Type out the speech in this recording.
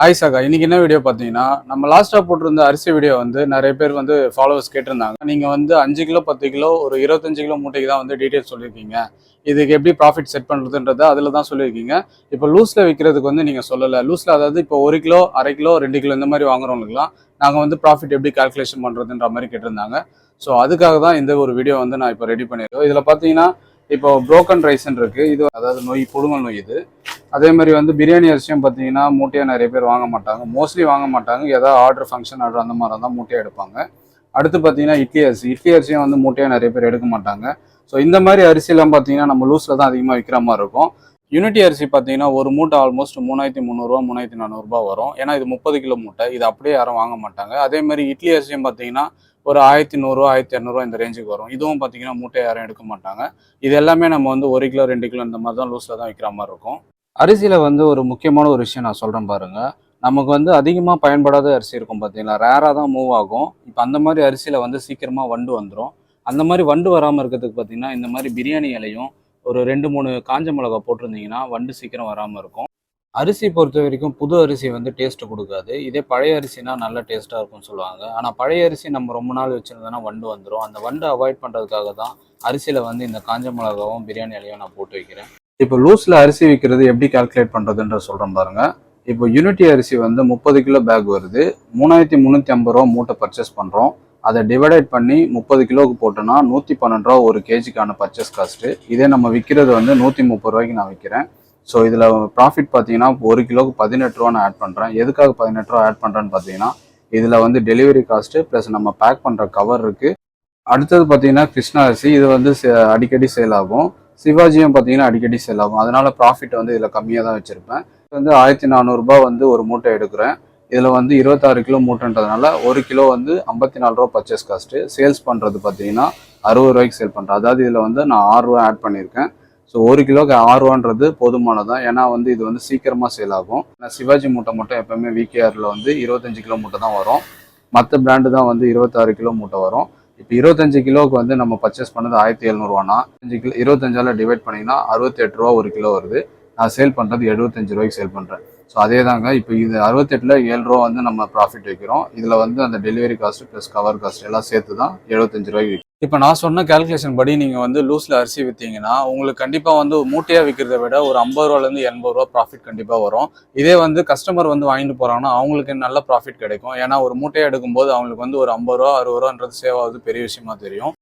Hi சகா இன்னைக்கு என்ன வீடியோ பார்த்தீங்கன்னா நம்ம லாஸ்ட்டாக போட்டிருந்த அரிசி வீடியோ வந்து நிறைய பேர் வந்து ஃபாலோவர்ஸ் கேட்டிருந்தாங்க. நீங்கள் வந்து அஞ்சு கிலோ பத்து கிலோ ஒரு இருபத்தஞ்சு கிலோ மூட்டைக்கு தான் வந்து டீட்டெயில்ஸ் சொல்லியிருக்கீங்க. இதுக்கு எப்படி ப்ராஃபிட் செட் பண்ணுறதுன்றத அதில் தான் சொல்லியிருக்கீங்க. இப்போ லூஸில் விற்கிறதுக்கு வந்து நீங்கள் சொல்லலை. லூஸில் அதாவது இப்போ ஒரு கிலோ அரை கிலோ ரெண்டு கிலோ இந்த மாதிரி வாங்குறவங்களுக்குலாம் நாங்கள் வந்து ப்ராஃபிட் எப்படி கால்குலேஷன் பண்ணுறதுன்ற மாதிரி கேட்டிருந்தாங்க. ஸோ அதுக்காக தான் இந்த ஒரு வீடியோ வந்து நான் இப்போ ரெடி பண்ணியிருக்கோம் இதில் பார்த்தீங்கன்னா இப்போ புரோக்கன் ரைஸ்ன்னு இருக்குது இது அதாவது நோய் புடுங்கல் நோய் இது. அதே மாதிரி வந்து பிரியாணி அரிசியும் பார்த்தீங்கன்னா மூட்டையாக நிறைய பேர் வாங்க மாட்டாங்க. மோஸ்ட்லி வாங்க மாட்டாங்க. ஏதாவது ஆர்டர் ஃபங்க்ஷன் ஆர்டர் அந்த மாதிரி தான் மூட்டையாக எடுப்பாங்க. அடுத்து பார்த்தீங்கன்னா இட்லி அரிசி. இட்லி அரிசியும் வந்து மூட்டையாக நிறைய பேர் எடுக்க மாட்டாங்க. ஸோ இந்த மாதிரி அரிசிலாம் பார்த்தீங்கன்னா நம்ம லூஸில் தான் அதிகமாக விற்கிற மாதிரி இருக்கும். யூனிட்டி அரிசி பார்த்தீங்கன்னா ஒரு மூட்டை ஆல்மோஸ்ட் மூணாயிரத்தி முந்நூறுரூவா மூணாயிரத்தி நானூறுரூவா வரும். ஏன்னா இது முப்பது கிலோ மூட்டை. இது அப்படியே யாரும் வாங்க மாட்டாங்க. அதே மாதிரி இட்லி அரிசியும் பார்த்தீங்கன்னா ஒரு ஆயிரத்தி நூறுரூவா ஆயிரத்தி இரநூறுவா இந்த ரேஞ்சுக்கு வரும். இதுவும் பார்த்தீங்கன்னா மூட்டை யாரும் எடுக்க மாட்டாங்க. இது எல்லாமே நம்ம வந்து ஒரு கிலோ ரெண்டு கிலோ இந்த மாதிரி தான் லூஸில் தான் விற்கிற மாதிரி இருக்கும். அரிசியில் வந்து ஒரு முக்கியமான ஒரு விஷயம் நான் சொல்கிறேன் பாருங்க. நமக்கு வந்து அதிகமாக பயன்படாத அரிசி இருக்கும் பார்த்தீங்களா ரேராக தான் மூவ் ஆகும். இப்போ அந்த மாதிரி அரிசியில் வந்து சீக்கிரமாக வண்டு வந்துடும் அந்த மாதிரி வண்டு வராமல் இருக்கிறதுக்கு பார்த்தீங்கன்னா இந்த மாதிரி பிரியாணி இலையும் ஒரு ரெண்டு மூணு காஞ்ச மிளகா போட்டிருந்தீங்கன்னா வண்டு சீக்கிரம் வராமல் இருக்கும். அரிசி பொறுத்த வரைக்கும் புது அரிசி வந்து டேஸ்ட்டு கொடுக்காது. இதே பழைய அரிசினா நல்ல டேஸ்ட்டாக இருக்கும்னு சொல்லுவாங்க. ஆனால் பழைய அரிசி நம்ம ரொம்ப நாள் வச்சுருந்தோன்னா வண்டு வந்துடும் அந்த வண்டு அவாய்ட் பண்ணுறதுக்காக தான் அரிசியில் வந்து இந்த காஞ்ச மிளகாவும் பிரியாணி இலையும் நான் போட்டு வைக்கிறேன். இப்போ லூஸில் அரிசி விற்கிறது எப்படி கால்குலேட் பண்ணுறதுன்ற சொல்கிறேன் பாருங்க. இப்போ யூனிட்டி அரிசி வந்து முப்பது கிலோ பேக் வருது. மூணாயிரத்தி முந்நூற்றி ஐம்பது ரூபா மூட்டை பர்ச்சேஸ் பண்ணுறோம் அதை டிவைடட் பண்ணி முப்பது கிலோவுக்கு போட்டோன்னா நூற்றி பன்னெண்டு ரூபா ஒரு கேஜிக்கான பர்ச்சேஸ் காஸ்ட்டு இதே நம்ம விற்கிறது வந்து நூற்றி முப்பது ரூபாய்க்கு நான் விற்கிறேன் ஸோ இதில் ப்ராஃபிட் பார்த்தீங்கன்னா ஒரு கிலோவுக்கு பதினெட்டு ரூபா நான் ஆட் பண்ணுறேன் எதுக்காக பதினெட்டு ரூபா ஆட் பண்ணுறேன்னு பார்த்தீங்கன்னா இதில் வந்து டெலிவரி காஸ்ட்டு ப்ளஸ் நம்ம பேக் பண்ணுற கவர் இருக்குது அடுத்தது பார்த்தீங்கன்னா கிருஷ்ணா அரிசி. இது வந்து சே- அடிக்கடி சேல் ஆகும். சிவாஜியும் பார்த்தீங்கன்னா அடிக்கடி சேல் ஆகும் அதனால் ப்ராஃபிட் வந்து இதில் கம்மியாக தான் வச்சுருப்பேன். வந்து ஆயிரத்தி நானூறுரூபா வந்து ஒரு மூட்டை எடுக்கிறேன். இதில் வந்து இருபத்தாறு கிலோ மூட்டைன்றதுனால ஒரு கிலோ வந்து ஐம்பத்தி நாலு ரூபா பர்ச்சேஸ் காஸ்ட்டு சேல்ஸ் பண்ணுறது பார்த்தீங்கன்னா அறுபது ரூபாய்க்கு சேல் பண்ணுறேன் அதாவது இதில் வந்து நான் ஆறுரூவா ஆட் பண்ணியிருக்கேன். ஸோ ஒரு கிலோக்கு ஆறுரூவான்றது போதுமானதான் ஏன்னா வந்து இது வந்து சீக்கிரமாக சேல் ஆகும். நான் சிவாஜி மூட்டை மட்டும் எப்போவுமே விகேஆரில் வந்து இருபத்தஞ்சு கிலோ மூட்டை தான் வரும். மற்ற பிராண்டு தான் வந்து இருபத்தாறு கிலோ மூட்டை வரும். இப்போ இருபத்தஞ்சு கிலோவுக்கு வந்து நம்ம பர்ச்சேஸ் பண்ணது ஆயிரத்தி எழுநூறுவானா? அஞ்சு கிலோ இருபத்தஞ்சால டிவைட் பண்ணிங்கன்னா அறுபத்தி எட்டு ரூபா ஒரு கிலோ வருது. நான் சேல் பண்ணுறது எழுபத்தஞ்சு ரூபாய்க்கு சேல் பண்ணுறேன் ஸோ அதே தாங்க இப்போ இது அறுபத்தெட்டில் ஏழு ரூபா வந்து நம்ம ப்ராஃபிட் வைக்கிறோம். இதில் வந்து அந்த delivery cost plus cover cost எல்லாம் சேர்த்து தான் எழுபத்தஞ்சு ரூபாய்க்கு இப்போ நான் சொன்ன கால்குலேஷன் படி நீங்கள் வந்து லூஸில் அரிசி விற்றீங்கன்னா உங்களுக்கு கண்டிப்பாக வந்து மூட்டையாக விற்கிறத விட ஒரு ஐம்பது ரூபாலேருந்து எண்பது ரூபா ப்ராஃபிட் கண்டிப்பாக வரும். இதே வந்து கஸ்டமர் வந்து வாங்கிட்டு போகிறாங்கன்னா அவங்களுக்கு நல்ல ப்ராஃபிட் கிடைக்கும். ஏன்னா ஒரு மூட்டையாக எடுக்கும்போது அவங்களுக்கு வந்து ஒரு ஐம்பது ரூபா அறுபது ரூபான்றது சேவ் ஆகுது பெரிய விஷயமா தெரியும்.